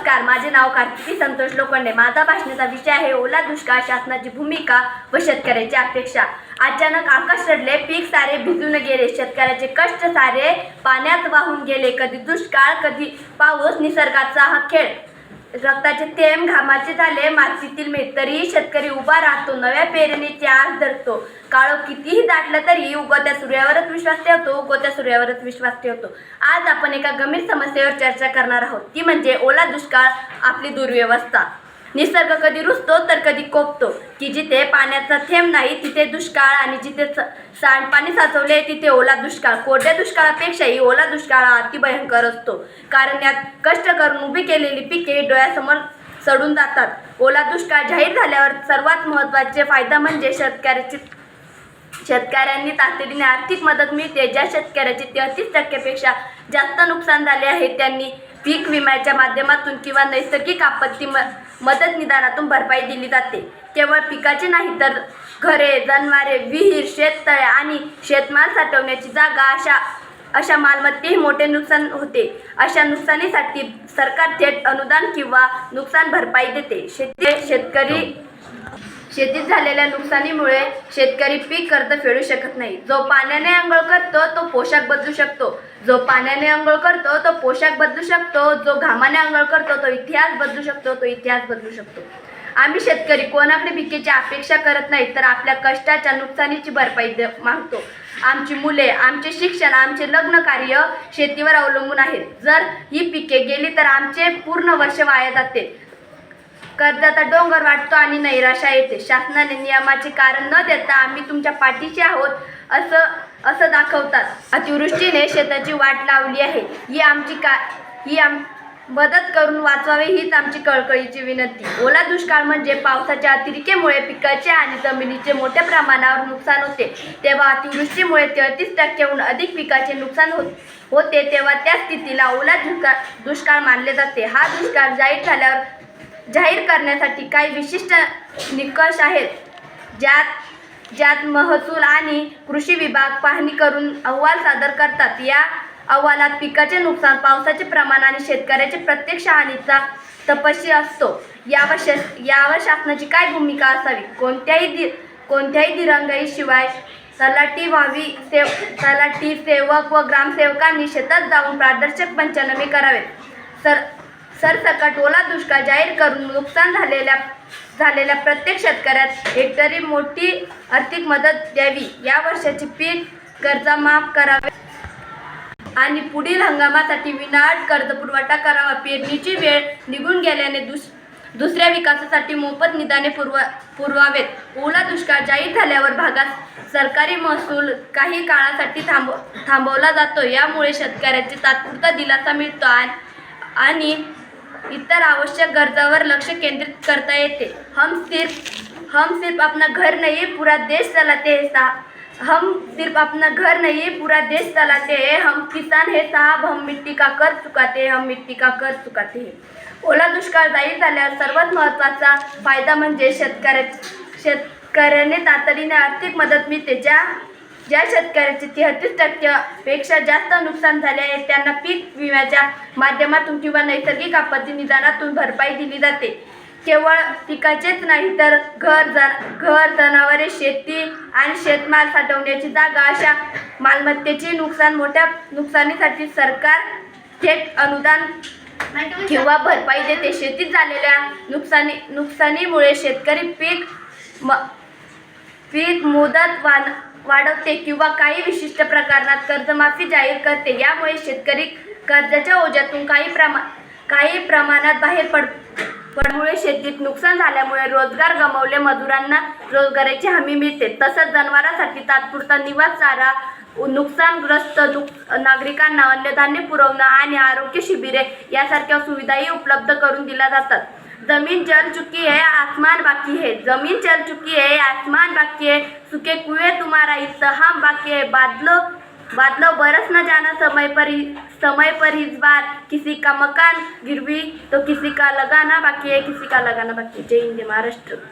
माझे नाव कार्तिकी संतोष लोखंडे. माझा भाषणाचा विषय आहे ओला दुष्काळ शासनाची भूमिका व शेतकऱ्याची अपेक्षा. अचानक आकाश रडले पीक सारे भिजून गेले शेतकऱ्याचे कष्ट सारे पाण्यात वाहून गेले. कधी दुष्काळ कधी पाऊस निसर्गाचा हा खेळ. रक्ताचे थेंब घामाचे झाले मातीतील मीठ तरीही शेतकरी उभा राहतो नव्या पेरणीची आज धरतो. काळो कितीही दाटलं तरी उगवत्या सूर्यावरच विश्वास ठेवतो उगवत्या सूर्यावरच विश्वास ठेवतो. आज आपण एका गंभीर समस्येवर चर्चा करणार आहोत. ती म्हणजे ओला दुष्काळ आपली दुर्व्यवस्था. निसर्ग कधी रुजतो तर कधी कोपतो. की जिथे पाण्याचा थेंब नाही तिथे दुष्काळ आणि जिथे स- सांडपाणी साचवले तिथे ओला दुष्काळ. कोरड्या दुष्काळापेक्षाही ओला दुष्काळ हा अतिभयंकर असतो. कारण यात कष्ट करून उभी केलेली पिके डोळ्यासमोर सडून जातात. ओला दुष्काळ जाहीर झाल्यावर सर्वात महत्त्वाचे फायदा म्हणजे शेतकऱ्याची शेतकऱ्यांनी तातडीने आर्थिक मदत मिळते. ज्या शेतकऱ्याचे तेहतीस टक्क्यापेक्षा जास्त नुकसान झाले आहे त्यांनी पीक विम्याच्या माध्यमातून किंवा नैसर्गिक आपत्ती म मदत निदानातून भरपाई दिली जाते. केवळ पिकाचे नाही तर घरे जनावरे विहीर शेततळे आणि शेतमाल साठवण्याची जागा अशा अशा मालमत्तेही मोठे नुकसान होते. अशा नुकसानीसाठी सरकार थेट अनुदान किंवा नुकसान भरपाई देते. शेती शेतकरी शेतीत झालेल्या नुकसानीमुळे शेतकरी पीक कर्ज फेडू शकत नाही. जो पाण्याने आंघोळ करतो तो पोशाख बदलू शकतो. जो पाण्याने आंघोळ करतो तो पोशाख बदलू शकतो जो घामाने आंघोळ करतो तो इतिहास बदलू शकतो तो इतिहास बदलू शकतो. आम्ही शेतकरी कोणाकडे पिकेची अपेक्षा करत नाही तर आपल्या कष्टाच्या नुकसानीची भरपाई मागतो. आमची मुले आमचे शिक्षण आमचे लग्न कार्य शेतीवर अवलंबून आहेत. जर ही पिके गेली तर आमचे पूर्ण वर्ष वाया जाते. कर्जाचा डोंगर वाटतो आणि नैराशा येते. शासनाने नियमाचे कारण न देता आम्ही तुमच्या पाठीचे आहोत. असं असं दाखवतात. अतिवृष्टीने शेताची वाट लावली आहे. ही आमची का ही आम मदत करून वाचवावे हीच आमची कळकळीची विनंती. ओला दुष्काळ म्हणजे पावसाच्या अतिरिकेमुळे पिकाचे आणि जमिनीचे मोठ्या प्रमाणावर नुकसान होते. तेव्हा अतिवृष्टीमुळे तेहतीस टक्क्याहून अधिक पिकाचे नुकसान होत होते. तेव्हा त्या स्थितीला ओला दुष्काळ दुष्काळ मानले जाते. हा दुष्काळ जाहीर झाल्यावर जाहीर करण्यासाठी काही विशिष्ट निकष आहेत ज्यात ज्यात महसूल आणि कृषी विभाग पाहणी करून अहवाल सादर करतात. या अहवालात पिकाचे नुकसान पावसाचे प्रमाण आणि शेतकऱ्याचे प्रत्यक्ष हानीचा तपशी असतो. यावर शेत यावर शासनाची काय भूमिका असावी? कोणत्याही दि कोणत्याही दिरंगाईशिवाय तलाठी व्हावी सेव तलाठी सेवक व ग्रामसेवकांनी शेतात जाऊन पारदर्शक पंचनामे करावेत. सर सरसकट ओला दुष्काळ जाहीर करून नुकसान झालेल्या झालेल्या प्रत्येक शेतकऱ्यात हेक्टरी मोठी आर्थिक मदत द्यावी. या वर्षाची पीक कर्ज माफ करावे. आणि पुढील हंगामासाठी विनाट कर्ज पुरवठा करावा. पेरणीची वेळ निघून गेल्याने दुस दुसऱ्या विकासासाठी मोफत निदाने पुरवा पुरवावेत. ओला दुष्काळ जाहीर झाल्यावर भागात सरकारी महसूल काही काळासाठी थांब थांबवला जातो. यामुळे शेतकऱ्याची तात्पुरता दिलासा मिळतो आणि इतर आवश्यक गरजावर लक्ष केंद्रित करता येते. हम सिर्फ हम सिर्फ अपना घर नहीं पूरा देश चलाते हैं हम सिर्फ अपना घर नहीं पूरा देश चलाते हैं. हम किसान है साहब. हम मिट्टी का कर चुकाते हैं हम मिट्टी का कर चुकाते हैं. ओला दुष्काळ जाहीर झाल्यावर सर्वात महत्त्वाचा फायदा म्हणजे शेतकऱ्या शेतकऱ्याने तातडीने आर्थिक मदत मिळते. ज्या ज्या शेतकऱ्याचे तेहतीस टक्क्यापेक्षा जास्त नुकसान झाले आहे त्यांना पीक विम्याच्या माध्यमातून किंवा नैसर्गिक आपत्ती निदानातून भरपाई दिली जाते. केवळ पिकाचेच नाही तर घर जन घर जनावरे शेती आणि शेतमाल साठवण्याची जागा अशा मालमत्तेचे नुकसान मोठ्या नुकसानीसाठी सरकार थेट अनुदान किंवा भरपाई देते. शेतीत झालेल्या नुकसानी नुकसानीमुळे शेतकरी पीक म पीक मुदत वाढ वाढवते किंवा काही विशिष्ट प्रकरणात कर्जमाफी जाहीर करते. यामुळे शेतकरी कर्जाच्या ओझ्यातून काही प्रमा काही प्रमाणात बाहेर पड पडमुळे शेतीत नुकसान झाल्यामुळे रोजगार गमावले मजुरांना रोजगाराची हमी मिळते. तसंच जनावरांसाठी तात्पुरता निवास चारा नुकसानग्रस्त नुक नागरिकांना अन्नधान्य पुरवणं आणि आरोग्य शिबिरे यासारख्या सुविधाही उपलब्ध करून दिल्या जातात. जमीन जल चुकी है आसमान बाकी है। जमीन चल चुकी है आसमान बाकी है। सूखे कुएं तुम्हारा इत्तहाम बाकी है। बादलों बादलों बरस न जाना समय पर ही समय पर इस बार किसी का मकान गिरवी तो किसी का लगाना बाकी है किसी का लगाना बाकी है। जय हिंद जय महाराष्ट्र।